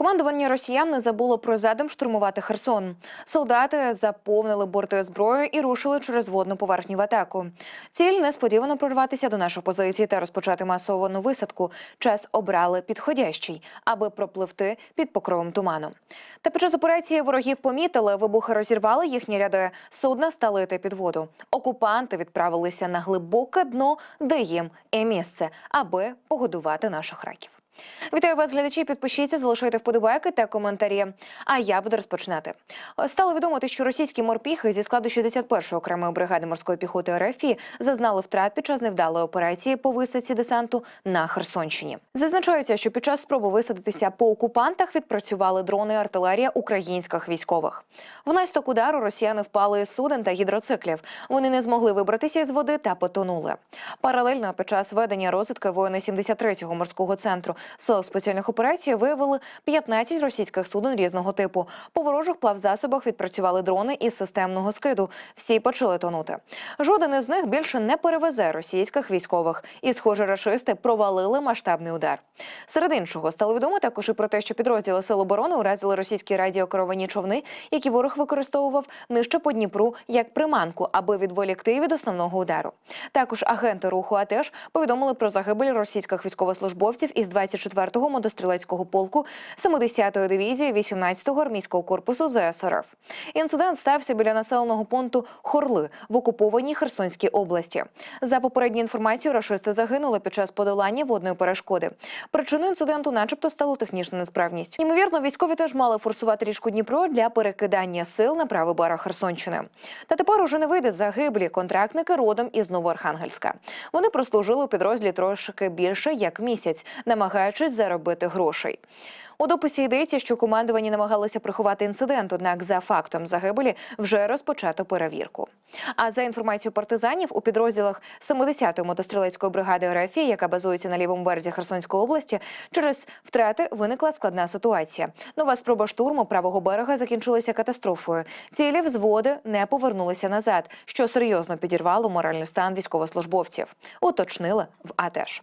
Командування росіян не забуло про задум штурмувати Херсон. Солдати заповнили борти зброєю і рушили через водну поверхню в атаку. Ціль несподівано прорватися до нашої позиції та розпочати масовану висадку. Час обрали підходящий, аби пропливти під покровом туману. Та під час операції ворогів помітили, вибухи розірвали їхні ряди. Судна стали йти під воду. Окупанти відправилися на глибоке дно, де їм і місце, аби погодувати наших раків. Вітаю вас, глядачі. Підпишіться, залишайте вподобайки та коментарі. А я буду розпочинати. Стало відомо, що російські морпіхи зі складу 61-ї окремої бригади морської піхоти РФ зазнали втрат під час невдалої операції по висадці десанту на Херсонщині. Зазначається, що під час спроби висадитися по окупантах відпрацювали дрони артилерія українських військових. Внаслідок удару росіяни впали суден та гідроциклів. Вони не змогли вибратися із води та потонули. Паралельно під час ведення розвідки воїни 73-го морського центру сил спеціальних операцій виявили 15 російських суден різного типу. По ворожих плавзасобах відпрацювали дрони із системного скиду. Всі почали тонути. Жоден із них більше не перевезе російських військових. І, схоже, рашисти провалили масштабний удар. Серед іншого стало відомо також і про те, що підрозділи сил оборони уразили російські радіокеровані човни, які ворог використовував нижче по Дніпру як приманку, аби відволікти від основного удару. Також агенти руху АТЕШ повідомили про загибель російських військовослужбовців із 24-го мотострілецького полку 70-ї дивізії 18-го армійського корпусу ЗСРФ. Інцидент стався біля населеного пункту Хорли в окупованій Херсонській області. За попередньою інформацією, рашисти загинули під час подолання водної перешкоди. Причиною інциденту, начебто, стала технічна несправність. Ймовірно, військові теж мали форсувати річку Дніпро для перекидання сил на правий берег Херсонщини. Та тепер уже не вийде загиблі контрактники родом із Новоархангельська. Вони прослужили у підрозділі трошки більше як місяць, намагаючись заробити грошей. У дописі йдеться, що командувані намагалося приховати інцидент, однак за фактом загибелі вже розпочато перевірку. А за інформацією партизанів у підрозділах 70-ї мотострілецької бригади РФ, яка базується на лівому березі Херсонської області, через втрати виникла складна ситуація. Нова спроба штурму правого берега закінчилася катастрофою. Цілі взводи не повернулися назад, що серйозно підірвало моральний стан військовослужбовців. Уточнили в АТЕШ.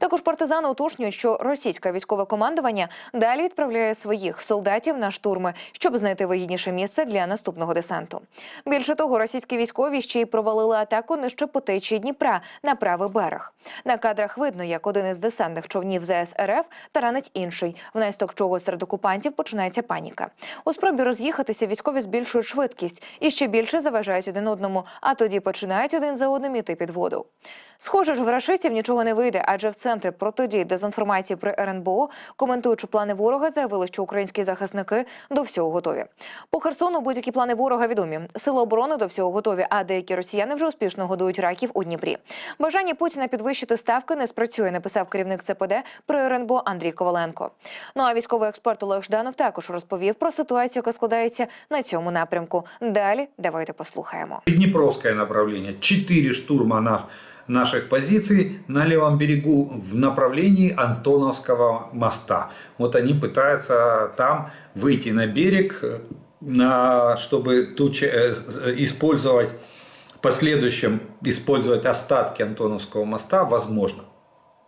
Також партизани уточнюють, що російське військове командування далі відправляє своїх солдатів на штурми, щоб знайти вигідніше місце для наступного десанту. Більше того, російські військові ще й провалили атаку нижче по течії Дніпра на правий берег. На кадрах видно, як один із десантних човнів ЗС РФ таранить інший, внаслідок чого серед окупантів починається паніка. У спробі роз'їхатися військові збільшують швидкість і ще більше заважають один одному, а тоді починають один за одним іти під воду. Схоже ж, в рашистів нічого не вийде, адже в центрі протидії дезінформації при РНБО, коментуючи плани ворога, заявили, що українські захисники до всього готові. По Херсону будь-які плани ворога відомі. Сили оборони до всього готові, а деякі росіяни вже успішно годують раків у Дніпрі. Бажання Путіна підвищити ставки не спрацює, написав керівник ЦПД при РНБО Андрій Коваленко. Ну а військовий експерт Олег Жданов також розповів про ситуацію, яка складається на цьому напрямку. Далі давайте послухаємо. Днепровское направление. Четыре штурма на наших позиций на левом берегу в направлении Антоновского моста. Вот они пытаются там выйти на берег, э, на, чтобы тут че- э, э, использовать в последующем использовать остатки Антоновского моста, возможно,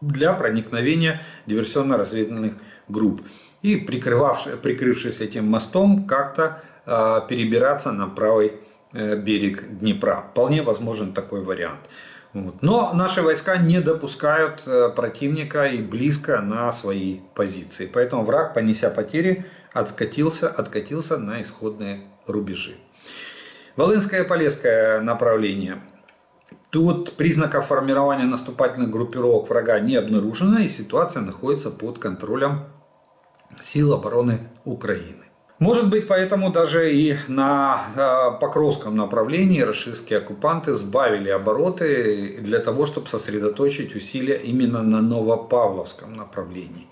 для проникновения диверсионно-разведывательных групп. И прикрывшись этим мостом, как-то э, перебираться на правый берег Днепра. Вполне возможен такой вариант. Вот. Но наши войска не допускают э, противника и близко на свои позиции. Поэтому враг, понеся потери, откатился, откатился на исходные рубежи. Волынское и Полесское направление. Тут признаков формирования наступательных группировок врага не обнаружено, и ситуация находится под контролем сил обороны Украины. Может быть, поэтому даже и на э, Покровском направлении российские оккупанты сбавили обороты для того, чтобы сосредоточить усилия именно на Новопавловском направлении.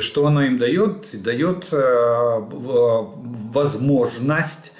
Что оно им дает? Дает э, в- возможность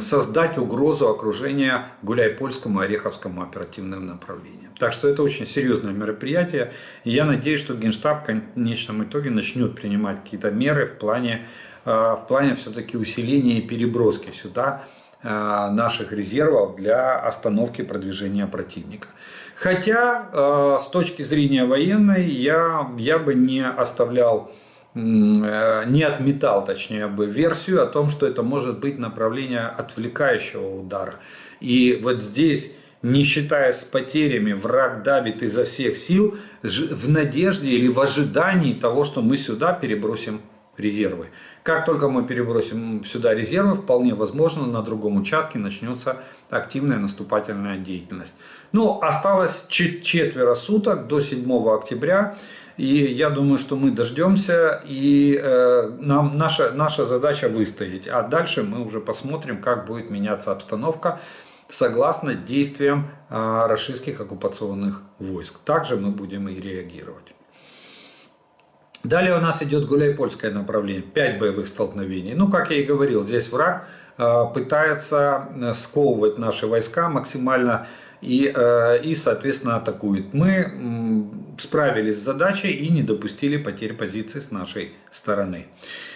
создать угрозу окружения Гуляйпольскому и Ореховскому оперативным направлениям. Так что это очень серьезное мероприятие. И я надеюсь, что Генштаб в конечном итоге начнет принимать какие-то меры в плане, э, в плане все-таки усиления и переброски сюда э, наших резервов для остановки продвижения противника. Хотя э, с точки зрения военной я, я бы не оставлял не отметал, точнее бы, версию о том, что это может быть направление отвлекающего удара. И вот здесь, не считаясь с потерями, враг давит изо всех сил в надежде или в ожидании того, что мы сюда перебросим резервы. Как только мы перебросим сюда резервы, вполне возможно, на другом участке начнется активная наступательная деятельность. Ну, осталось чет- четверо суток до 7 октября. И я думаю, что мы дождемся, и э, нам наша, наша задача выстоять. А дальше мы уже посмотрим, как будет меняться обстановка согласно действиям э, российских оккупационных войск. Также мы будем и реагировать. Далее у нас идет гуляйпольское направление, 5 боевых столкновений. Ну, как я и говорил, здесь враг э, пытается э, сковывать наши войска максимально и, э, и соответственно, атакует. Мы справились с задачей и не допустили потери позиций с нашей стороны.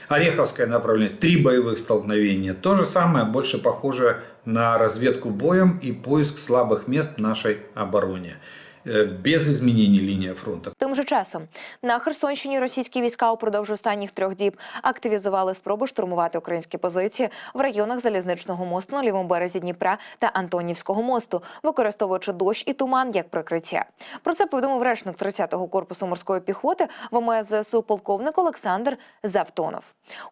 Ореховское направление, три боевых столкновения. То же самое, больше похоже на разведку боем и поиск слабых мест в нашей обороне. Без изменений линии фронта. Же часом на Херсонщині російські війська упродовж останніх трьох діб активізували спроби штурмувати українські позиції в районах залізничного мосту на лівому березі Дніпра та Антонівського мосту, використовуючи дощ і туман як прикриття. Про це повідомив речник 30-го корпусу морської піхоти ВМС ЗСУ полковник Олександр Завтонов.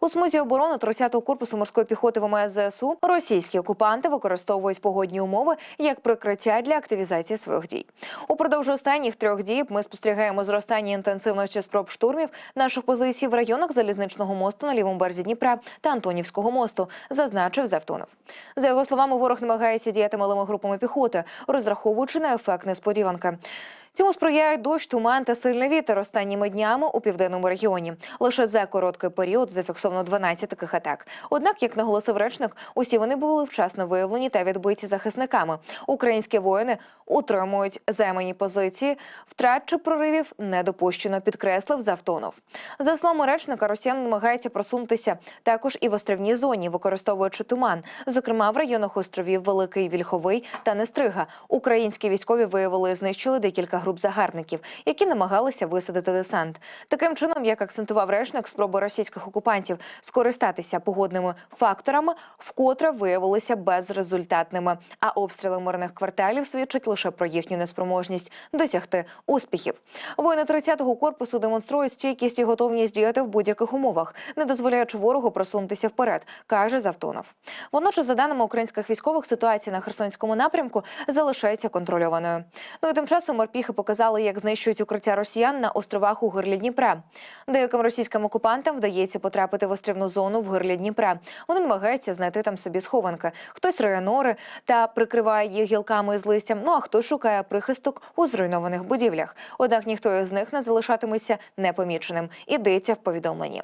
У смузі оборони 30-го корпусу морської піхоти ВМС ЗСУ російські окупанти використовують погодні умови як прикриття для активізації своїх дій. Упродовж останніх трьох діб ми спостерігаємо зростання інтенсивності спроб штурмів наших позицій в районах залізничного мосту на лівому березі Дніпра та Антонівського мосту, зазначив Завтонов. За його словами, ворог намагається діяти малими групами піхоти, розраховуючи на ефект несподіванки. Цьому сприяють дощ, туман та сильний вітер останніми днями у південному регіоні. Лише за короткий період зафіксовано 12 таких атак. Однак, як наголосив речник, усі вони були вчасно виявлені та відбиті захисниками. Українські воїни утримують займані позиції. Втрат чи проривів не допущено, підкреслив Завтонов. За словами речника, росіян намагається просунутися також і в острівній зоні, використовуючи туман, зокрема в районах островів Великий Вільховий та Нестрига. Українські військові виявили і знищили декілька груп загарбників, які намагалися висадити десант. Таким чином, як акцентував речник, спроби російських окупантів скористатися погодними факторами вкотре виявилися безрезультатними. А обстріли мирних кварталів свідчать лише про їхню неспроможність досягти успіхів. Воїни 30-го корпусу демонструють стійкість і готовність діяти в будь-яких умовах, не дозволяючи ворогу просунутися вперед, каже Завтонов. Водночас, за даними українських військових, ситуація на Херсонському напрямку залишається контрольованою. Ну і тим часом морпіхи показали, як знищують укриття росіян на островах у гирлі Дніпра. Деяким російським окупантам вдається потрапити в острівну зону в гирлі Дніпра. Вони намагаються знайти там собі схованки. Хтось риє нори та прикриває їх гілками з листям. Ну а хтось шукає прихисток у зруйнованих будівлях. Однак ніхто із них не залишатиметься непоміченим. Ідеться в повідомленні.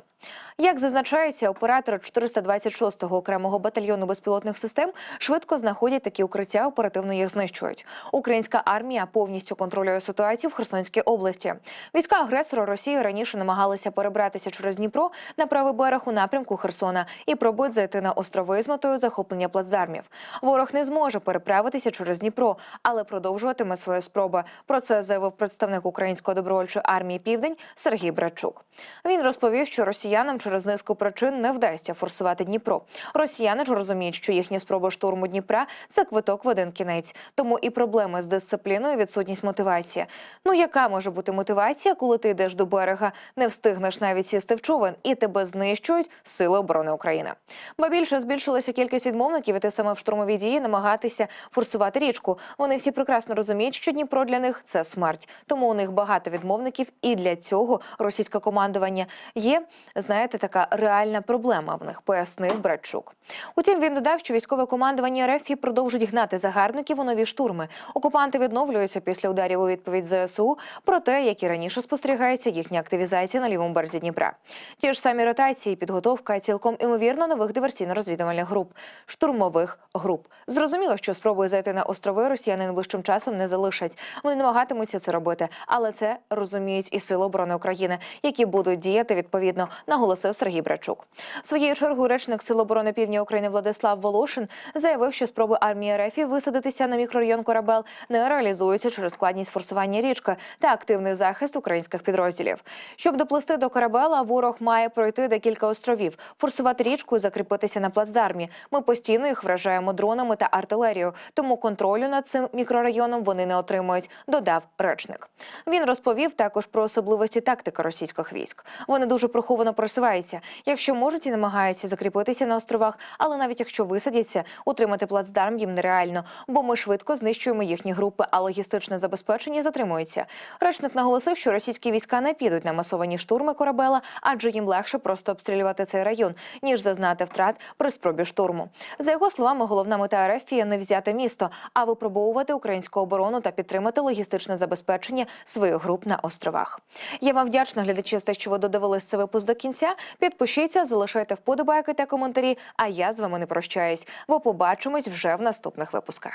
Як зазначається, оператори 426-го окремого батальйону безпілотних систем швидко знаходять такі укриття, оперативно їх знищують. Українська армія повністю контролює ситуацію в Херсонській області. Війська агресора Росії раніше намагалися перебратися через Дніпро на правий берег у напрямку Херсона і пробують зайти на острови з метою захоплення плацдармів. Ворог не зможе переправитися через Дніпро, але продовжуватиме свої спроби. Про це заявив представник української добровольчої армії Південь Сергій Брачук. Він розповів, що росіянам через низку причин не вдасться форсувати Дніпро. Росіяни ж розуміють, що їхні спроби штурму Дніпра це квиток в один кінець. Тому і проблеми з дисципліною, відсутність мотивації. Ну яка може бути мотивація, коли ти йдеш до берега, не встигнеш навіть сісти в човен, і тебе знищують сили оборони України. Ба більше збільшилася кількість відмовників іти саме в штурмові дії, намагатися форсувати річку. Вони всі прекрасно розуміють, що Дніпро для них це смерть. Тому у них багато відмовників, і для цього російське командування є, знаєте, така реальна проблема в них, пояснив Братчук. Утім, він додав, що військове командування РФ і продовжують гнати загарбників у нові штурми. Окупанти відновлюються після ударів у відповідь ЗСУ, проте, як і раніше спостерігається їхня активізація на лівому березі Дніпра. Ті ж самі ротації, підготовка цілком імовірно нових диверсійно-розвідувальних груп, штурмових груп. Зрозуміло, що спробує зайти на острови росіяни найближчим часом не залишать. Вони намагатимуться це робити, але це розуміють і сили оборони України, які будуть діяти відповідно наголосив Сергій Брачук. Своєю чергою речник Сил оборони Півдня України Владислав Волошин заявив, що спроби армії РФ висадитися на мікрорайон Корабел не реалізуються через складність форсування річки та активний захист українських підрозділів. Щоб доплисти до Корабела, ворог має пройти декілька островів, форсувати річку і закріпитися на плацдармі. Ми постійно їх вражаємо дронами та артилерією, тому контролю над цим мікрорайоном вони не отримують. Додав речник. Він розповів також про особливості тактики російських військ. Вони дуже приховано просуваються. Якщо можуть і намагаються закріпитися на островах, але навіть якщо висадяться, утримати плацдарм їм нереально, бо ми швидко знищуємо їхні групи, а логістичне забезпечення затримується. Речник наголосив, що російські війська не підуть на масовані штурми корабела, адже їм легше просто обстрілювати цей район, ніж зазнати втрат при спробі штурму. За його словами, головна мета РФ є не взяти місто, а випробовувати українську оборону та підтримати логістичне забезпечення своїх груп на островах. Я вам вдячна, глядачі, за те, що ви додивились цей випуск до кінця. Підпишіться, залишайте вподобайки та коментарі. А я з вами не прощаюсь, бо побачимось вже в наступних випусках.